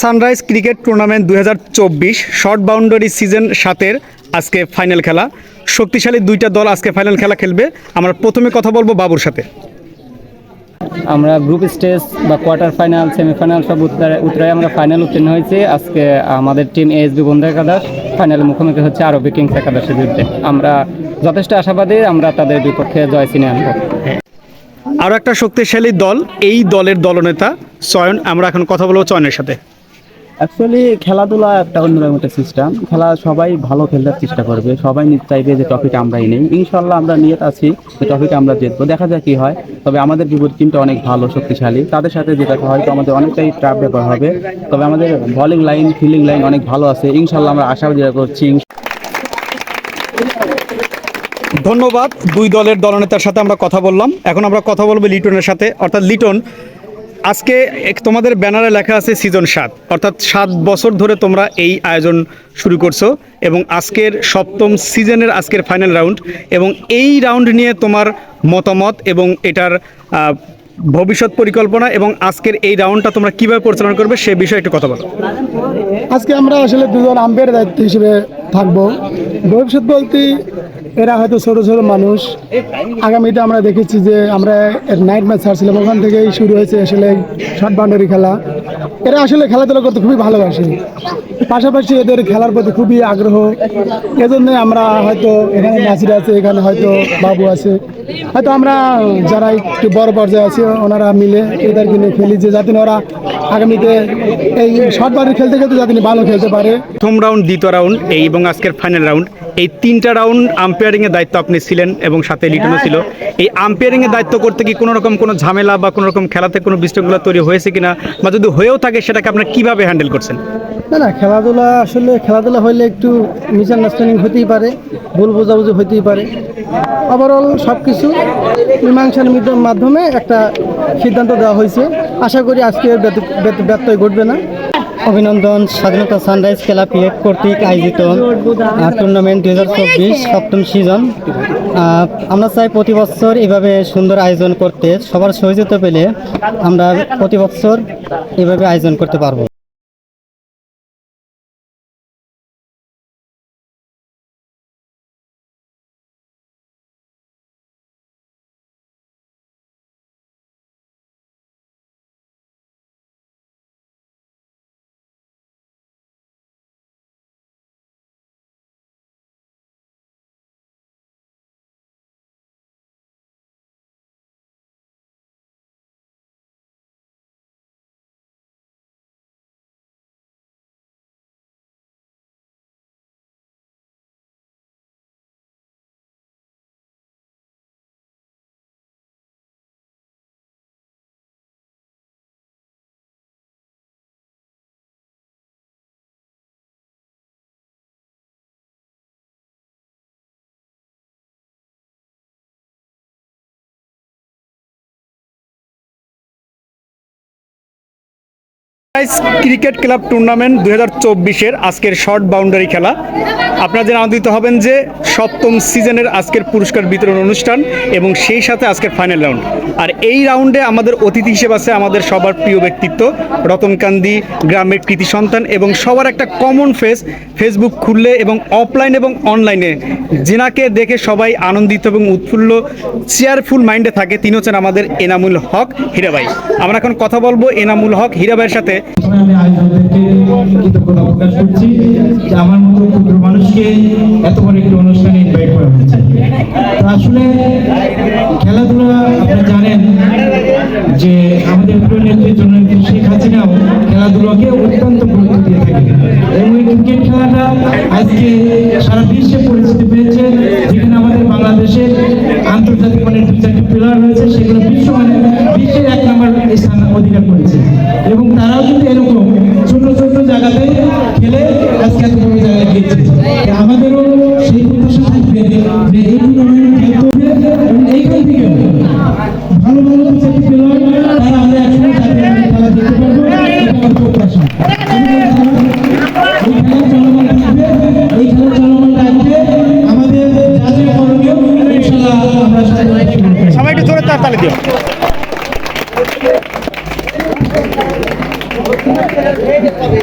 Sunrise cricket tournament দু হাজার চব্বিশ শর্ট বাউন্ডারি সিজন সাতের আজকে ফাইনাল খেলা। শক্তিশালী দুইটা দল আজকে ফাইনাল খেলা খেলবে। আমরা প্রথমে কথা বলব বাবুর সাথে। আমরা গ্রুপ স্টেজ বা কোয়ার্টার ফাইনাল সেমিফাইনাল সব উত্তরে উত্তরায় আমরা ফাইনাল উত্তীর্ণ হয়েছি। আজকে আমাদের টিম এএসবি বন্ধু একাদশ ফাইনালে মুখোমুখি হচ্ছে আরবি কিংস একাদশের বিরুদ্ধে। আমরা যথেষ্ট আশাবাদী আমরা তাদের বিপক্ষে জয় চিনে আনব। আরও একটা শক্তিশালী দল এই দলের দলনেতা চয়ন। আমরা এখন কথা বলব চয়নের সাথে। অ্যাকচুয়ালি খেলাধুলা একটা অন্যরকম একটা সিস্টেম খেলা সবাই ভালো খেলার চেষ্টা করবে। সবাই চাইবে যে ট্রফিটা আমরাই নেই। ইনশাল্লাহ আমরা নিয়ে আছি যে ট্রফিটা আমরা জিতবো। দেখা যাক কি হয়। তবে আমাদের বিপরীত টিমটা অনেক ভালো, শক্তিশালী। তাদের সাথে যেটা হয়তো আমাদের অনেকটাই ট্রাপ ব্যাপার হবে। তবে আমাদের বলিং লাইন ফিল্ডিং লাইন অনেক ভালো আছে। ইনশাল্লাহ আমরা আশা যেটা করছি। ধন্যবাদ। দুই দলের দলনেতার সাথে আমরা কথা বললাম। এখন আমরা কথা বলব লিটনের সাথে। অর্থাৎ লিটন আজকে তোমাদের ব্যানারে লেখা আছে সিজন সাত, অর্থাৎ সাত বছর ধরে তোমরা এই আয়োজন শুরু করছ এবং আজকের সপ্তম সিজনের আজকের ফাইনাল রাউন্ড এবং এই রাউন্ড নিয়ে তোমার মতামত এবং এটার ভবিষ্যৎ পরিকল্পনা এবং আজকের এই রাউন্ডটা তোমরা কীভাবে পরিচালনা করবে সে বিষয়ে একটু কথা বলো। আজকে আমরা আসলে দুজন আম্পের দায়িত্ব হিসেবে থাকব। ভবিষ্যৎ বলতে এরা হয়তো ছোট ছোট মানুষ। আগামীতে আমরা দেখেছি যে আমরা নাইট ম্যাচ ছাড়ছিলাম। ওখান থেকেই শুরু হয়েছে আসলে শর্ট বাউন্ডারি খেলা। এরা আসলে খেলাধুলা করতে খুবই ভালোবাসে। পাশাপাশি এদের খেলার প্রতি খুবই আগ্রহ। এজন্য আমরা হয়তো এখানে নাসির আছে, এখানে হয়তো বাবু আছে। হয়তো আমরা যারা একটু বড় পর্যায়ে আছে, ওনারা মিলে এদেরকে নিয়ে খেলি যে যাতে ওরা আগামীতে এই শর্ট বাউন্ডারি খেলতে খেলতে যাতে ভালো খেলতে পারে। প্রথম রাউন্ড, দ্বিতীয় রাউন্ড, এই এবং আজকের ফাইনাল রাউন্ড এই তিনটা রাউন্ড আম্পায়ারিং এর দায়িত্ব আপনি ছিলেন এবং সাথে লিটনও ছিল। এই আম্পায়ারিং এর দায়িত্ব করতে কি কোনো রকম কোনো ঝামেলা বা কোনো রকম খেলাতে কোনো বিশৃঙ্খলা তৈরি হয়েছে কিনা বা যদি হয়েও থাকে সেটাকে আপনার কীভাবে হ্যান্ডেল করছেন? না না, খেলাধুলা আসলে খেলাধুলা হইলে একটু মিস আন্ডারস্ট্যান্ডিং হতেই পারে, ভুল বোঝাবুঝি হতেই পারে। ওভারঅল সব কিছু মীমাংসার মাধ্যমে একটা সিদ্ধান্ত দেওয়া হয়েছে। আশা করি আজকে ব্যত্যয় ঘটবে না। অভিনন্দন স্বাধীনতা সানরাইজ খেলা কর্তৃক আয়োজিত টুর্নামেন্ট দুই হাজার চব্বিশ সপ্তম সিজন আমরা চাই প্রতি বছর এভাবে সুন্দর আয়োজন করতে, সবার সহযোগিতা পেলে আমরা প্রতি বছর এভাবে আয়োজন করতে পারব। ক্রিকেট ক্লাব টুর্নামেন্ট দু হাজার চব্বিশের আজকের শর্ট বাউন্ডারি খেলা। আপনারা যেন আনন্দিত হবেন যে সপ্তম সিজনের আজকের পুরস্কার বিতরণ অনুষ্ঠান এবং সেই সাথে আজকের ফাইনাল রাউন্ড আর এই রাউন্ডে আমাদের অতিথি হিসেবে আছে আমাদের সবার প্রিয় ব্যক্তিত্ব রতনকান্দি গ্রামের কৃতি সন্তান এবং সবার একটা কমন ফেস ফেসবুক খুললে এবং অফলাইন এবং অনলাইনে যেনাকে দেখে সবাই আনন্দিত এবং উৎফুল্ল চেয়ারফুল মাইন্ডে থাকে তিনি হচ্ছেন আমাদের এনামুল হক হীরাবাই। আমরা এখন কথা বলব এনামুল হক হীরাবাইয়ের সাথে। প্রথমে আমি আয়োজকদেরকে কৃতজ্ঞতা প্রকাশ করছি যে আমার মতো ক্ষুদ্র মানুষকে এত বড় একটি অনুষ্ঠানে ইনভাইট করা হয়েছে। তো আসলে খেলাধুলা, আপনারা জানেন যে আমাদের প্রিয় নেত্রী জন্য শেখ হাসিনাও খেলাধুলাকে অত্যন্ত গুরুত্ব ক্রিকেট খেলাটা আজকে সারা বিশ্বে পরিচিতি পেয়েছে, যেখানে আমাদের বাংলাদেশের আন্তর্জাতিক মানের দু চারটি প্লেয়ার রয়েছে, সেগুলো বিশ্ব মানে বিশ্বের এক নম্বর স্থান অধিকার করেছে। এবং তারাও কিন্তু এরকম ছোট ছোট জায়গাতে খেলে আজকে এত বড় জায়গায় গিয়েছে। আমাদেরও সেই প্রত্যাশা থাকবে যে এই টুর্নামেন্ট খেলতে হবে এবং এইখান থেকে ভালো ভালো দু চারটি প্লেয়ার তারা আমরা একসঙ্গে খেলা দেখতে পারব প্রত্যাশা। হবে